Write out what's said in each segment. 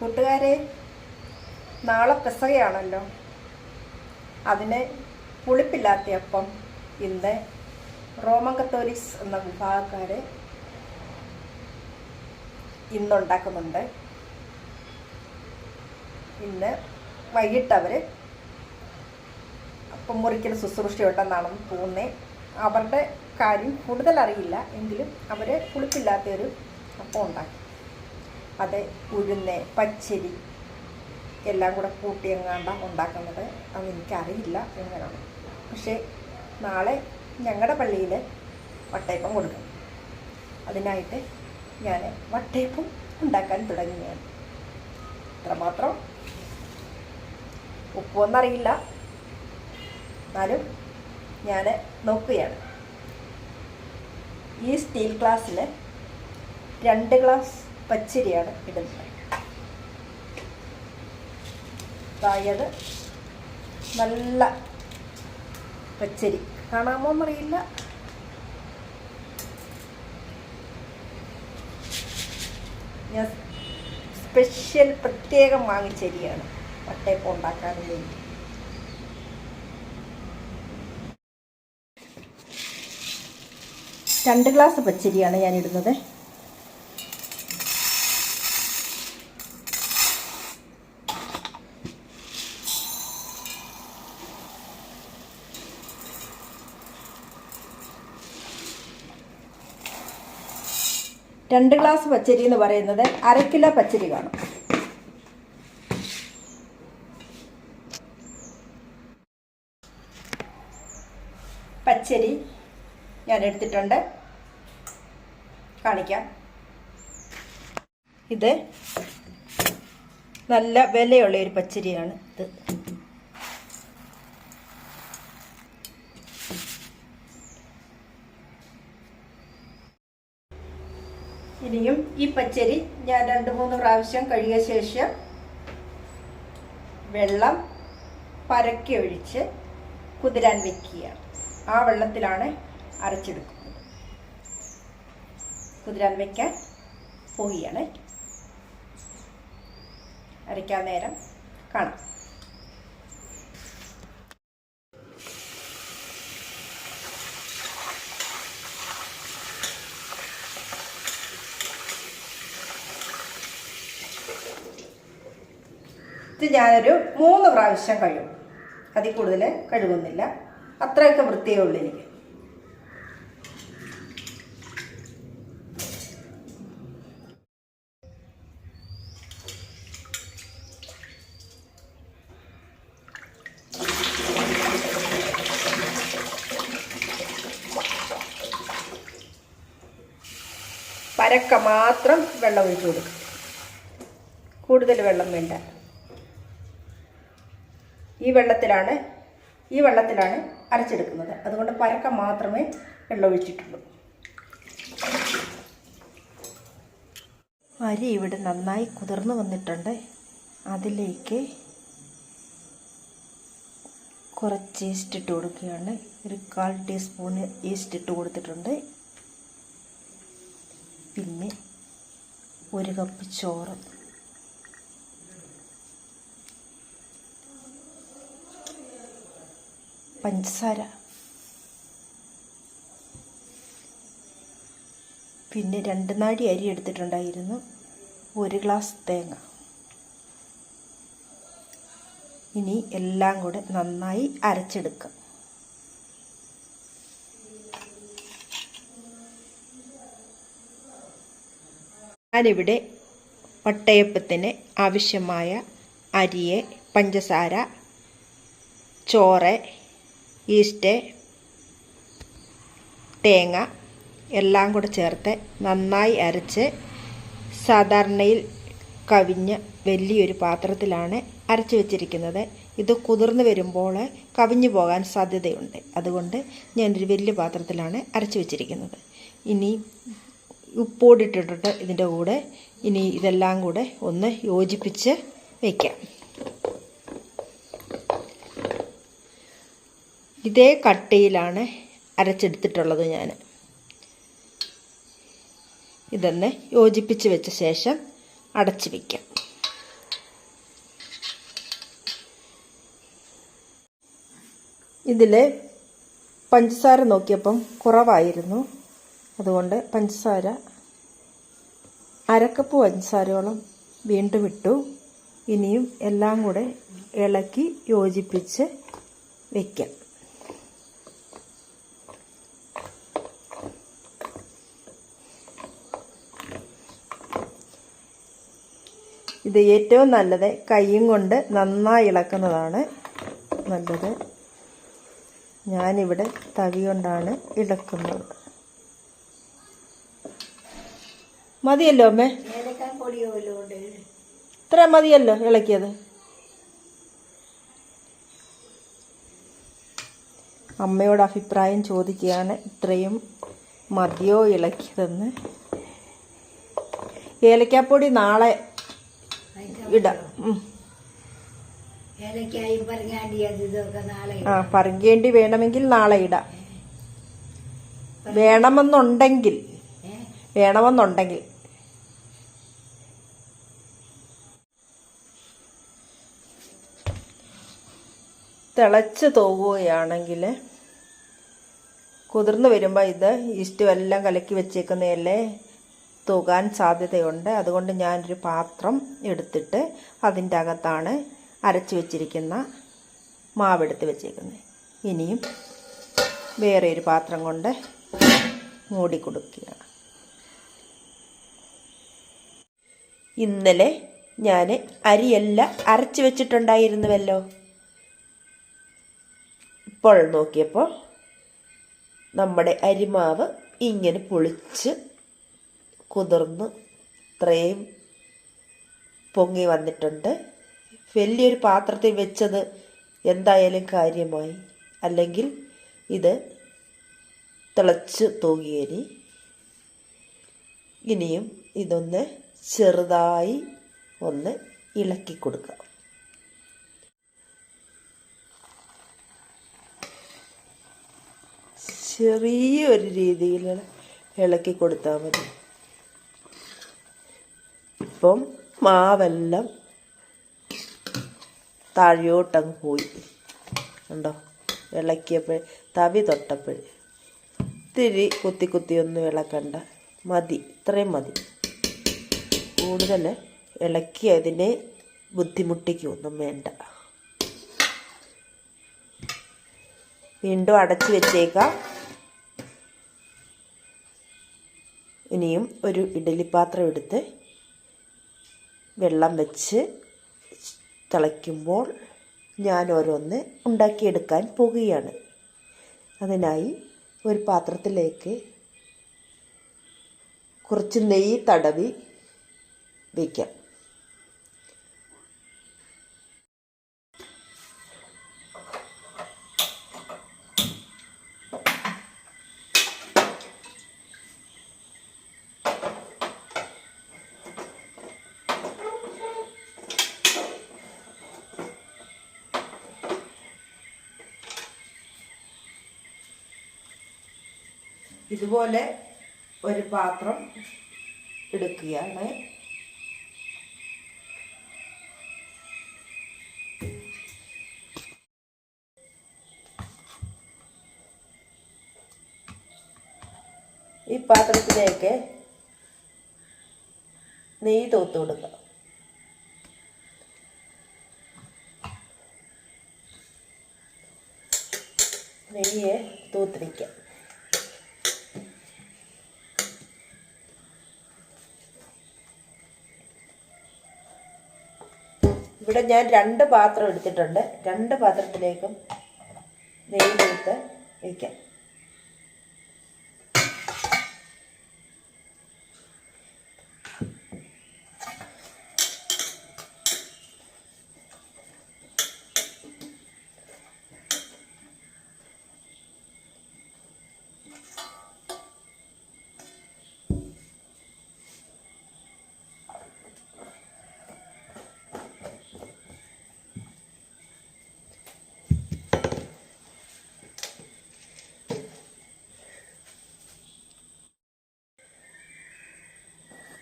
കൂട്ടുകാരെ നാളെ പെസകയാണല്ലോ അതിന് പുളിപ്പില്ലാത്ത അപ്പം ഇന്ന് റോമൻ കത്തോലിക്സ് എന്ന വിഭാഗക്കാർ ഇന്നുണ്ടാക്കുന്നുണ്ട്. ഇന്ന് വൈകിട്ട് അവർ അപ്പം മുറിക്കൽ ശുശ്രൂഷയുണ്ടെന്നാണെന്ന് തോന്നുന്നത് അവരുടെ കാര്യം കൂടുതൽ അറിയില്ല എങ്കിലും അവർ പുളിപ്പില്ലാത്തൊരു അപ്പം ഉണ്ടാക്കി. അത് ഉഴുന്ന് പച്ചരി എല്ലാം കൂടെ കൂട്ടി എങ്ങാണ്ടാണ് ഉണ്ടാക്കുന്നത് അത് എനിക്കറിയില്ല എങ്ങനെയാണ്. പക്ഷേ നാളെ ഞങ്ങളുടെ പള്ളിയിൽ വട്ടയപ്പം കൊടുക്കും. അതിനായിട്ട് ഞാൻ വട്ടയപ്പം ഉണ്ടാക്കാൻ തുടങ്ങിയാണ് ഇത്രമാത്രം ഉപ്പൊന്നറിയില്ല എന്നാലും ഞാൻ നോക്കുകയാണ്. ഈ സ്റ്റീൽ ഗ്ലാസ്സിൽ രണ്ട് ഗ്ലാസ് പച്ചരിയാണ് ഇടുന്നത്. അതായത് നല്ല പച്ചരി. കാണാമോ എന്നറിയില്ല. ഞാൻ സ്പെഷ്യൽ പ്രത്യേകം വാങ്ങിച്ചരിയാണ് വട്ടയപ്പം ഉണ്ടാക്കാൻ വേണ്ടി. രണ്ട് ഗ്ലാസ് പച്ചരിയാണ് ഞാൻ ഇടുന്നത്. രണ്ട് ഗ്ലാസ് പച്ചരി എന്ന് പറയുന്നത് അര പച്ചരി കാണും. പച്ചരി ഞാൻ എടുത്തിട്ടുണ്ട്. കാണിക്കാം. ഇത് നല്ല വിലയുള്ള ഒരു പച്ചരിയാണ് ഇത്. ഇനിയും ഈ പച്ചരി ഞാൻ രണ്ട് മൂന്ന് പ്രാവശ്യം കഴുകിയ ശേഷം വെള്ളം പരക്കി ഒഴിച്ച് കുതിരാൻ വെക്കുക. ആ വെള്ളത്തിലാണ് അരച്ചെടുക്കുന്നത്. കുതിരാൻ വെക്കാൻ പോവുകയാണ്. അരയ്ക്കാൻ നേരം കാണാം. ഇത് ഞാനൊരു മൂന്ന് പ്രാവശ്യം കഴുകും അതിൽ കൂടുതൽ കഴുകുന്നില്ല. അത്രയൊക്കെ വൃത്തിയേ ഉള്ളൂ എനിക്ക് പരക്ക മാത്രം വെള്ളം ഒഴിച്ചു കൊടുക്കും. കൂടുതൽ വെള്ളം വേണ്ട. ഈ വെള്ളത്തിലാണ് ഈ വെള്ളത്തിലാണ് അരച്ചെടുക്കുന്നത്. അതുകൊണ്ട് പരക്ക മാത്രമേ വെള്ളമൊഴിച്ചിട്ടുള്ളൂ. അരി ഇവിടെ നന്നായി കുതിർന്നു വന്നിട്ടുണ്ട്. അതിലേക്ക് കുറച്ച് ഈസ്റ്റ് ഇട്ട് കൊടുക്കുകയാണ്. ഒരു കാൽ ടീസ്പൂണ് ഈസ്റ്റ് ഇട്ട് കൊടുത്തിട്ടുണ്ട്. പിന്നെ ഒരു കപ്പ് ചോറ്. പഞ്ചസാര. പിന്നെ രണ്ട് നാടി അരി എടുത്തിട്ടുണ്ടായിരുന്നു. ഒരു ഗ്ലാസ് തേങ്ങ. ഇനി എല്ലാം കൂടെ നന്നായി അരച്ചെടുക്കാം. ഞാനിവിടെ പട്ടയപ്പത്തിന് ആവശ്യമായ അരിയെ പഞ്ചസാര ചോറ് ഈസ്റ്റ് തേങ്ങ എല്ലാം കൂടെ ചേർത്ത് നന്നായി അരച്ച് സാധാരണയിൽ കവിഞ്ഞ് വലിയൊരു പാത്രത്തിലാണ് അരച്ച് വെച്ചിരിക്കുന്നത്. ഇത് കുതിർന്ന് വരുമ്പോൾ കവിഞ്ഞു പോകാൻ സാധ്യതയുണ്ട്. അതുകൊണ്ട് ഞാനൊരു വലിയ പാത്രത്തിലാണ് അരച്ച് വെച്ചിരിക്കുന്നത്. ഇനി ഉപ്പോടിട്ടിട്ടുണ്ട് ഇതിന്റെ കൂടെ ഇനി ഇതെല്ലാം കൂടെ ഒന്ന് യോജിപ്പിച്ച് വയ്ക്കാം ഇതേ കട്ടയിലാണ് അരച്ചെടുത്തിട്ടുള്ളത് ഞാൻ ഇതൊന്ന് യോജിപ്പിച്ച് വെച്ച ശേഷം അടച്ചു വയ്ക്കാം ഇതിൽ പഞ്ചസാര നോക്കിയപ്പം കുറവായിരുന്നു. അതുകൊണ്ട് പഞ്ചസാര അരക്കപ്പ് പഞ്ചസാരയോളം വീണ്ടും ഇട്ടു. ഇനിയും എല്ലാം കൂടെ ഇളക്കി യോജിപ്പിച്ച് വയ്ക്കാം ഇത് ഏറ്റവും നല്ലത് കൈയും കൊണ്ട് നന്നായി ഇളക്കുന്നതാണ് നല്ലത്. ഞാനിവിടെ തവി കൊണ്ടാണ് ഇളക്കുന്നത്. മതിയല്ലോ അമ്മേ? ഇത്ര മതിയല്ലോ ഇളക്കിയത്. അമ്മയോട് അഭിപ്രായം ചോദിക്കുകയാണ് ഇത്രയും മതിയോ ഇളക്കിയതെന്ന്. ഏലക്കാപ്പൊടി നാളെ ഇടാം. ആ പറങ്കേണ്ടി വേണമെങ്കിൽ നാളെ ഇടാം. വേണമെന്നുണ്ടെങ്കിൽ. വേണമെന്നുണ്ടെങ്കിൽ. തിളച്ച് തോകുകയാണെങ്കിൽ കുതിർന്ന് വരുമ്പോൾ ഇത് ഈസ്റ്റ് എല്ലാം കലക്കി വെച്ചേക്കുന്നതല്ലേ? തൂകാൻ സാധ്യതയുണ്ട്. അതുകൊണ്ട് ഞാനൊരു പാത്രം എടുത്തിട്ട് അതിന്റെ അകത്താണ് അരച്ചു വെച്ചിരിക്കുന്ന മാവെടുത്ത് വെച്ചേക്കുന്നത് ഇനിയും വേറെ ഒരു പാത്രം കൊണ്ട് മൂടി കൊടുക്കുക ഇന്നലെ ഞാൻ അരിയെല്ലാം അരച്ച് വെച്ചിട്ടുണ്ടായിരുന്നുവല്ലോ. ഇപ്പോൾ നോക്കിയപ്പോൾ നമ്മുടെ അരിമാവ് ഇങ്ങനെ പൊളിച്ച് കുതിർന്ന് ഇത്രയും പൊങ്ങി വന്നിട്ടുണ്ട്. വലിയൊരു പാത്രത്തിൽ വെച്ചത് എന്തായാലും കാര്യമായി. അല്ലെങ്കിൽ ഇത് തിളച്ച് തൂകിയരി ഇനിയും ഇതൊന്ന് ചെറുതായി ഒന്ന് ഇളക്കി കൊടുക്കുക ചെറിയൊരു രീതിയിൽ ഇളക്കി കൊടുത്താൽ മതി. ഇപ്പം മാവെല്ലാം താഴോട്ടങ്ങ് പോയി. ഉണ്ടോ ഇളക്കിയപ്പോൾ തവി തൊട്ടപ്പോൾ ഇത്തിരി കുത്തി കുത്തി ഒന്നും ഇളക്കണ്ട. മതി ഇത്രയും മതി. കൂടുതൽ ഇളക്കി അതിനെ ബുദ്ധിമുട്ടിക്കൊന്നും വേണ്ട. വീണ്ടും അടച്ചു വെച്ചേക്കാം. ഇനിയും ഒരു ഇഡലിപ്പാത്രം എടുത്ത് വെള്ളം വെച്ച് തിളയ്ക്കുമ്പോൾ ഞാൻ ഓരോന്ന് ഉണ്ടാക്കിയെടുക്കാൻ പോകുകയാണ് അതിനായി ഒരു പാത്രത്തിലേക്ക് കുറച്ച് നെയ്യ് തടവി വയ്ക്കാം ഇതുപോലെ ഒരു പാത്രം എടുക്കുകയാണ്. ഈ പാത്രത്തിലേക്ക് നെയ്യ് തൂത്ത് കൊടുക്കുക നെയ്യ് തൂത്തിരിക്കാം ഇവിടെ ഞാൻ രണ്ട് പാത്രം എടുത്തിട്ടുണ്ട്. രണ്ട് പാത്രത്തിലേക്കും നെയ്യ് തൂത്ത് വയ്ക്കാം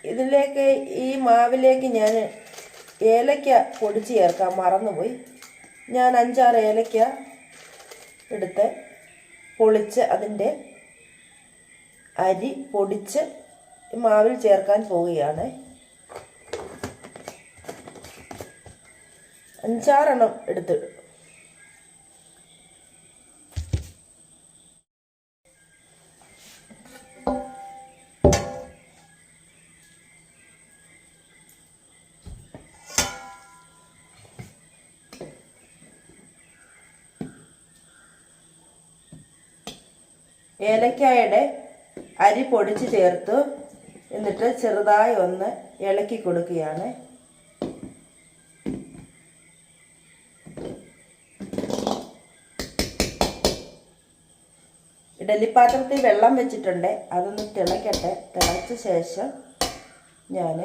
ഇതിലേക്ക് ഈ മാവിലേക്ക് ഞാൻ ഏലക്ക പൊടിച്ച് ചേർക്കാൻ മറന്നുപോയി. ഞാൻ അഞ്ചാറ് ഏലക്ക എടുത്ത് പൊളിച്ച് അതിന്റെ അരി പൊടിച്ച് മാവിൽ ചേർക്കാൻ പോവുകയാണ്. അഞ്ചാറെണ്ണം എടുത്ത് ഏലക്കായുടെ അരി പൊടിച്ച് ചേർത്ത്. എന്നിട്ട് ചെറുതായി ഒന്ന് ഇളക്കി കൊടുക്കുകയാണ്. ഇഡലിപ്പാത്രത്തിൽ വെള്ളം വെച്ചിട്ടുണ്ട്. അതൊന്ന് തിളക്കട്ടെ. തിളച്ച ശേഷം ഞാൻ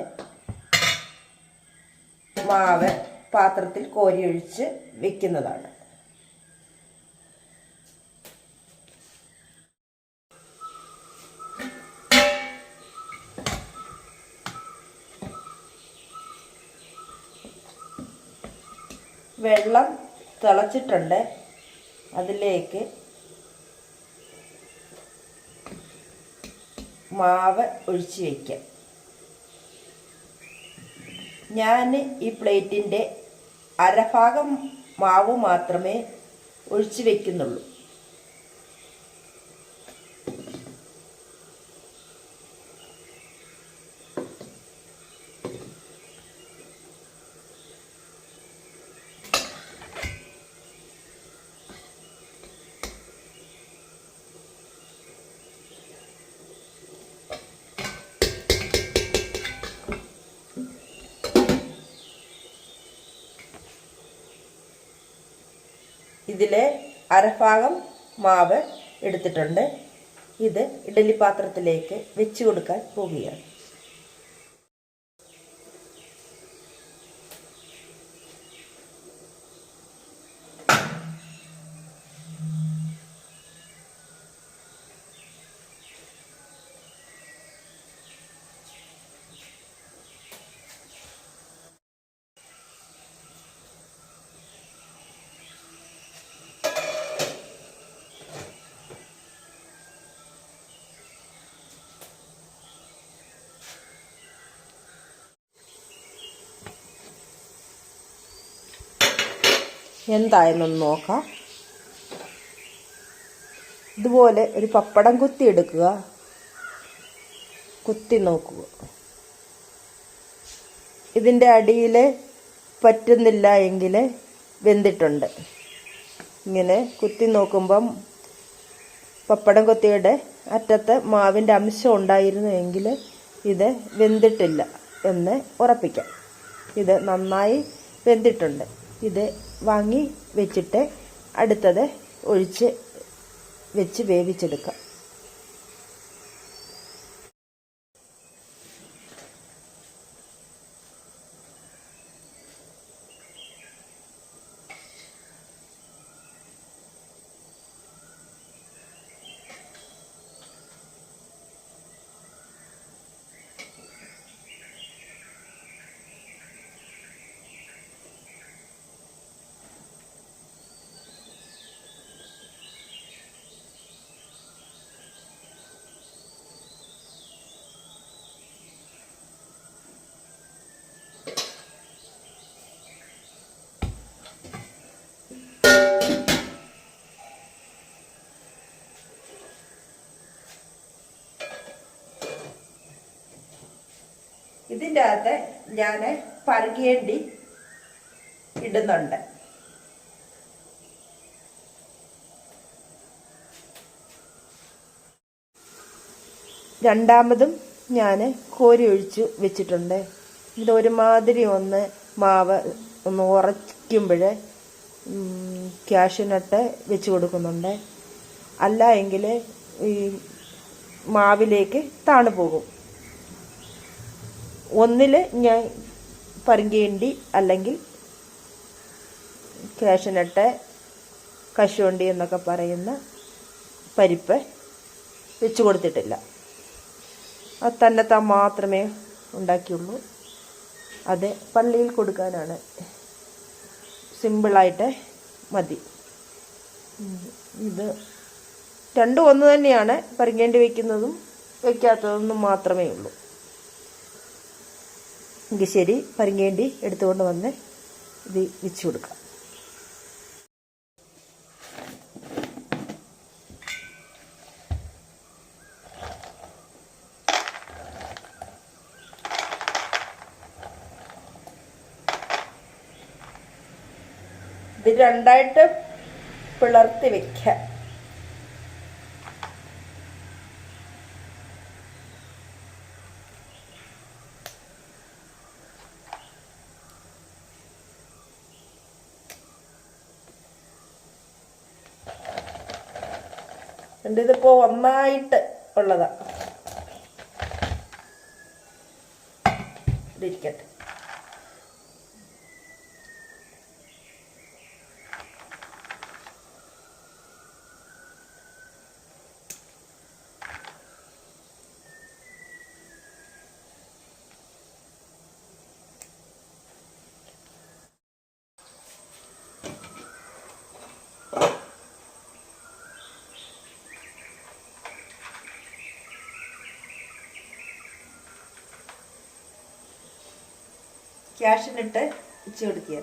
മാവ് പാത്രത്തിൽ കോരിയൊഴിച്ച് വെക്കുന്നതാണ്. വെള്ളം തിളച്ചിട്ടുണ്ട്. അതിലേക്ക് മാവ് ഒഴിച്ച് വയ്ക്കാം ഞാൻ ഈ പ്ലേറ്റിന്റെ അരഭാഗം മാവ് മാത്രമേ ഒഴിച്ച് വയ്ക്കുന്നുള്ളൂ ഇതിലെ അരഭാഗം മാവ് എടുത്തിട്ടുണ്ട്. ഇത് ഇഡലി പാത്രത്തിലേക്ക് വെച്ച് കൊടുക്കാൻ പോവുകയാണ്. എന്തായെന്നൊന്ന് നോക്കാം. ഇതുപോലെ ഒരു പപ്പടം കുത്തി എടുക്കുക. കുത്തി നോക്കുക. ഇതിന്റെ അടിയിൽ പറ്റുന്നില്ല എങ്കിൽ വെന്തിട്ടുണ്ട്. ഇങ്ങനെ കുത്തി നോക്കുമ്പം പപ്പടം കൊത്തിയുടെ അറ്റത്ത് മാവിന്റെ അംശം ഉണ്ടായിരുന്നു എങ്കിൽ ഇത് വെന്തിട്ടില്ല എന്ന് ഉറപ്പിക്കാം. ഇത് നന്നായി വെന്തിട്ടുണ്ട്. ഇത് വാങ്ങി വെച്ചിട്ട് അടുത്തത് ഒഴിച്ച് വെച്ച് വേവിച്ചെടുക്കാം. ഇതിന്റെ അകത്ത് ഞാൻ പരുകേണ്ടി ഇടുന്നുണ്ട്. രണ്ടാമതും ഞാൻ കോരി ഒഴിച്ച് വെച്ചിട്ടുണ്ട്. ഇത് ഒരുമാതിരി ഒന്ന് മാവ് ഒന്ന് ഉറയ്ക്കുമ്പോൾ ക്യാഷ്യൂനട്ട് വെച്ച് കൊടുക്കുന്നുണ്ട്. അല്ല എങ്കിൽ ഈ മാവിലേക്ക് താണു പോകും ഒന്നിൽ ഞാൻ പറങ്കിയണ്ടി അല്ലെങ്കിൽ കാഷ്യനട്ട് കശുവണ്ടി എന്നൊക്കെ പറയുന്ന പരിപ്പ് വെച്ച് കൊടുത്തിട്ടില്ല അത് തന്നെത്താൻ മാത്രമേ ഉണ്ടാക്കിയുള്ളൂ. അത് പള്ളിയിൽ കൊടുക്കാനാണ്. സിമ്പിളായിട്ട് മതി. ഇത് രണ്ടും ഒന്ന് തന്നെയാണ്. പരിങ്ങേണ്ടി വയ്ക്കുന്നതും വയ്ക്കാത്തതൊന്നും മാത്രമേ ഉള്ളൂ. എങ്കിൽ ശരി പരിങ്ങേണ്ടി എടുത്തുകൊണ്ട് വന്ന് ഇത് വെച്ചു കൊടുക്കാം ഇത് രണ്ടായിട്ട് പിളർത്തി വെക്കാം എന്റെ ഇതിപ്പോൾ ഒന്നായിട്ട് ഉള്ളതാണ് ഇതിരിക്കട്ടെ. ക്യാഷിനിട്ട് വെച്ച് കൊടുക്കുക.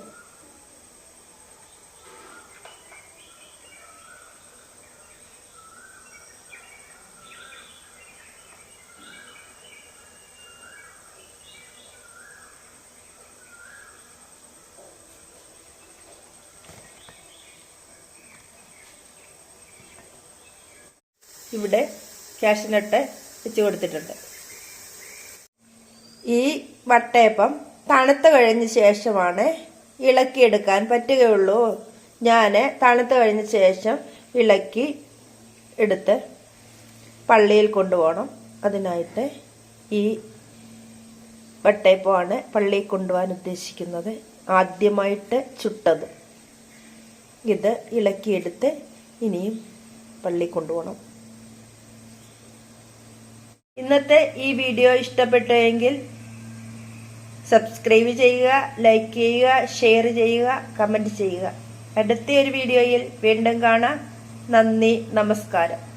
ഇവിടെ ക്യാഷിനട്ട് വെച്ച് കൊടുത്തിട്ടുണ്ട്. ഈ വട്ടയപ്പം തണുത്ത് കഴിഞ്ഞ ശേഷമാണ് ഇളക്കിയെടുക്കാൻ പറ്റുകയുള്ളൂ. ഞാൻ തണുത്ത് കഴിഞ്ഞ ശേഷം ഇളക്കി എടുത്ത് പള്ളിയിൽ കൊണ്ടുപോകണം. അതിനായിട്ട് ഈ വട്ടയപ്പമാണ് പള്ളിയിൽ കൊണ്ടുപോകാൻ ഉദ്ദേശിക്കുന്നത്. ആദ്യമായിട്ട് ചുട്ടത്. ഇത് ഇളക്കിയെടുത്ത് ഇനിയും പള്ളി കൊണ്ടുപോകണം. ഇന്നത്തെ ഈ വീഡിയോ ഇഷ്ടപ്പെട്ടുവെങ്കിൽ സബ്സ്ക്രൈബ് ചെയ്യുക ലൈക്ക് ചെയ്യുക ഷെയർ ചെയ്യുക കമന്റ് ചെയ്യുക. അടുത്ത ഒരു വീഡിയോയിൽ വീണ്ടും കാണാം. നന്ദി നമസ്കാരം.